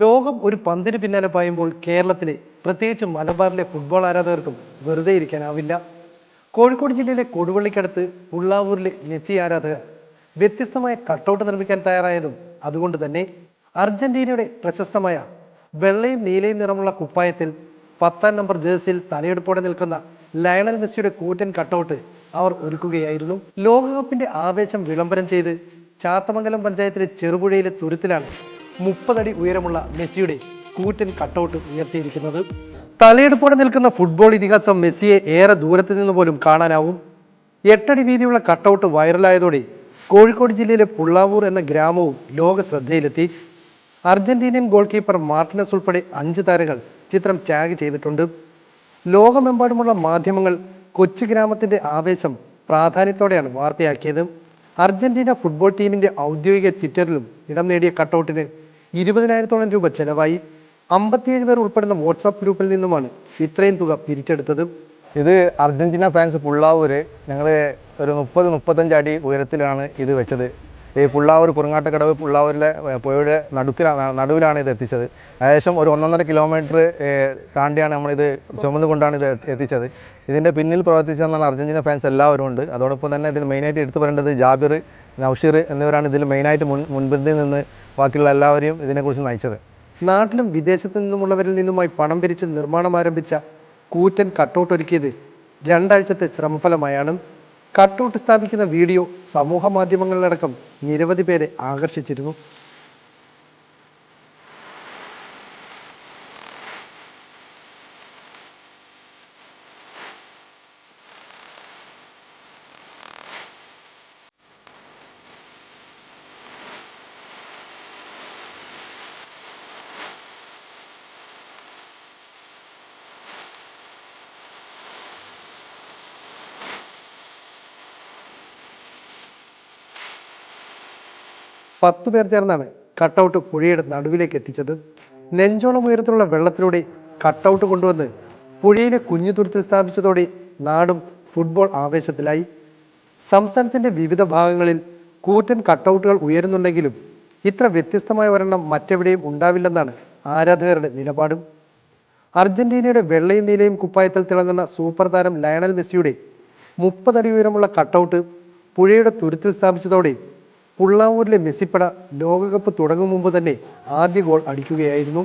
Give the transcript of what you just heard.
ലോകം ഒരു പന്തിന് പിന്നാലെ പായുമ്പോൾ കേരളത്തിലെ പ്രത്യേകിച്ച് മലബാറിലെ ഫുട്ബോൾ ആരാധകർക്കും വെറുതെ ഇരിക്കാനാവില്ല. കോഴിക്കോട് ജില്ലയിലെ കൊടുവള്ളിക്കടുത്ത് ഉള്ളാവൂരിലെ മെസ്സി ആരാധകർ വ്യത്യസ്തമായ കട്ടൗട്ട് നിർമ്മിക്കാൻ തയ്യാറായതും അതുകൊണ്ട് തന്നെ അർജന്റീനയുടെ പ്രശസ്തമായ വെള്ളയും നീലയും നിറമുള്ള കുപ്പായത്തിൽ പത്താം നമ്പർ ജേഴ്സിയിൽ തലയെടുപ്പോടെ നിൽക്കുന്ന ലയണൽ മെസ്സിയുടെ കൂറ്റൻ കട്ടൗട്ട് അവർ ഒരുക്കുകയായിരുന്നു. ലോകകപ്പിന്റെ ആവേശം വിളംബരം ചെയ്ത് ചാത്തമംഗലം പഞ്ചായത്തിലെ ചെറുപുഴയിലെ തുരുത്തിലാണ് മുപ്പതടി ഉയരമുള്ള മെസ്സിയുടെ കൂറ്റൻ കട്ടൗട്ട് ഉയർത്തിയിരിക്കുന്നത്. തലയെടുപ്പോടെ നിൽക്കുന്ന ഫുട്ബോൾ ഇതിഹാസം മെസ്സിയെ ഏറെ ദൂരത്തു നിന്ന് പോലും കാണാനാവും. എട്ടടി വീതിയുള്ള കട്ടൗട്ട് വൈറലായതോടെ കോഴിക്കോട് ജില്ലയിലെ പുള്ളാവൂർ എന്ന ഗ്രാമവും ലോക ശ്രദ്ധയിലെത്തി. അർജന്റീനിയൻ ഗോൾ കീപ്പർ മാർട്ടിനസ് ഉൾപ്പെടെ അഞ്ച് താരങ്ങൾ ചിത്രം ടാഗ് ചെയ്തിട്ടുണ്ട്. ലോകമെമ്പാടുമുള്ള മാധ്യമങ്ങൾ കൊച്ചു ഗ്രാമത്തിന്റെ ആവേശം പ്രാധാന്യത്തോടെയാണ് വാർത്തയാക്കിയത്. അർജന്റീന ഫുട്ബോൾ ടീമിന്റെ ഔദ്യോഗിക ട്വിറ്ററിലും ഇടം നേടിയ കട്ടൗട്ടിന് ഇരുപതിനായിരത്തോളം രൂപ ചെലവായി. അമ്പത്തിയേഴ് പേർ ഉൾപ്പെടുന്ന വാട്സാപ്പ് ഗ്രൂപ്പിൽ നിന്നുമാണ് ഇത്രയും തുക പിരിച്ചെടുത്തത്. ഇത് അർജന്റീന ഫാൻസ് പുള്ളാവൂര് ഞങ്ങൾ ഒരു മുപ്പത് മുപ്പത്തഞ്ച് അടി ഉയരത്തിലാണ് ഇത് വെച്ചത്. ഈ പുള്ളാവൂർ കുറുങ്ങാട്ടക്കടവ് പുള്ളാവൂരിലെ പുഴയുടെ നടുക്കിലാണ് നടുവിലാണ് ഇത് എത്തിച്ചത്. ഏകദേശം ഒരു ഒന്നൊന്നര കിലോമീറ്റർ താണ്ടിയാണ് നമ്മളിത് ചുമന്നുകൊണ്ടാണ് ഇത് എത്തിച്ചത്. ഇതിന്റെ പിന്നിൽ പ്രവർത്തിച്ചതെന്നാണ് അർജന്റീന ഫാൻസ് എല്ലാവരും ഉണ്ട്. അതോടൊപ്പം തന്നെ ഇതിൽ മെയിനായിട്ട് എടുത്തു പറയേണ്ടത് ജാബിർ നൗഷീർ എന്നിവരാണ് ഇതിൽ മെയിനായിട്ട് മുൻ മുൻപന്തിയിൽ നിന്ന് ബാക്കിയുള്ള എല്ലാവരെയും ഇതിനെക്കുറിച്ച് നയിച്ചത്. നാട്ടിലും വിദേശത്തു നിന്നുമുള്ളവരിൽ നിന്നുമായി പണം പിരിച്ച് നിർമ്മാണം ആരംഭിച്ച കൂറ്റൻ കട്ടൗട്ട് ഒരുക്കിയത് രണ്ടാഴ്ചത്തെ ശ്രമഫലമായാണ്. കട്ടൗട്ട് സ്ഥാപിക്കുന്ന വീഡിയോ സമൂഹ മാധ്യമങ്ങളിലടക്കം നിരവധി പേരെ ആകർഷിച്ചിരുന്നു. പത്തു പേർ ചേർന്നാണ് കട്ടൗട്ട് പുഴയുടെ നടുവിലേക്ക് എത്തിച്ചത്. നെഞ്ചോളം ഉയരത്തിലുള്ള വെള്ളത്തിലൂടെ കട്ടൗട്ട് കൊണ്ടുവന്ന് പുഴയിലെ കുഞ്ഞു തുരുത്തിൽ സ്ഥാപിച്ചതോടെ നാടും ഫുട്ബോൾ ആവേശത്തിലായി. സംസ്ഥാനത്തിന്റെ വിവിധ ഭാഗങ്ങളിൽ കൂറ്റൻ കട്ടൗട്ടുകൾ ഉയരുന്നുണ്ടെങ്കിലും ഇത്ര വ്യത്യസ്തമായ ഒരെണ്ണം മറ്റെവിടെയും ഉണ്ടാവില്ലെന്നാണ് ആരാധകരുടെ നിലപാടും. അർജന്റീനയുടെ വെള്ളയും നീലയും കുപ്പായത്തിൽ തിളങ്ങുന്ന സൂപ്പർ താരം ലയണൽ മെസ്സിയുടെ മുപ്പതടി ഉയരമുള്ള കട്ടൗട്ട് പുഴയുടെ തുരുത്തിൽ സ്ഥാപിച്ചതോടെ പുള്ളാവൂരിലെ മെസ്സിപ്പട ലോകകപ്പ് തുടങ്ങും മുമ്പ് തന്നെ ആദ്യ ഗോൾ അടിക്കുകയായിരുന്നു.